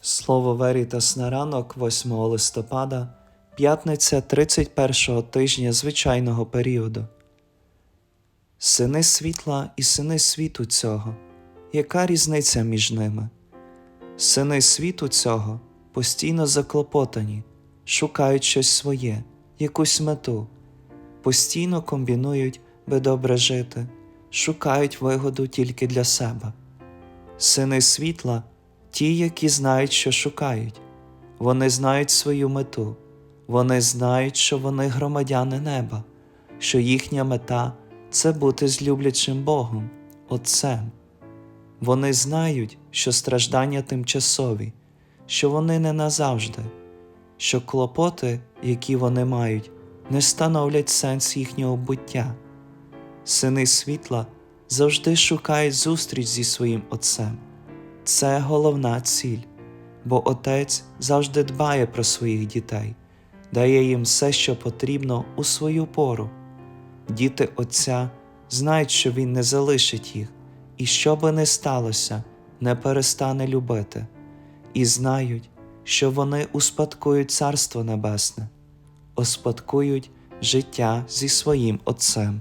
Слово Верітас на ранок 8 листопада, п'ятниця 31-го тижня звичайного періоду. Сини світла і сини світу цього. Яка різниця між ними? Сини світу цього постійно заклопотані, шукають щось своє, якусь мету, постійно комбінують, би добре жити, шукають вигоду тільки для себе. Сини світла ті, які знають, що шукають, вони знають свою мету, вони знають, що вони громадяни неба, що їхня мета це бути з люблячим Богом, Отцем. Вони знають, що страждання тимчасові, що вони не назавжди, що клопоти, які вони мають, не становлять сенс їхнього буття. Сини світла завжди шукають зустріч зі своїм Отцем. Це головна ціль, бо Отець завжди дбає про своїх дітей, дає їм все, що потрібно у свою пору. Діти Отця знають, що Він не залишить їх, і що би не сталося, не перестане любити, і знають, що вони успадкують Царство Небесне, успадкують життя зі своїм Отцем.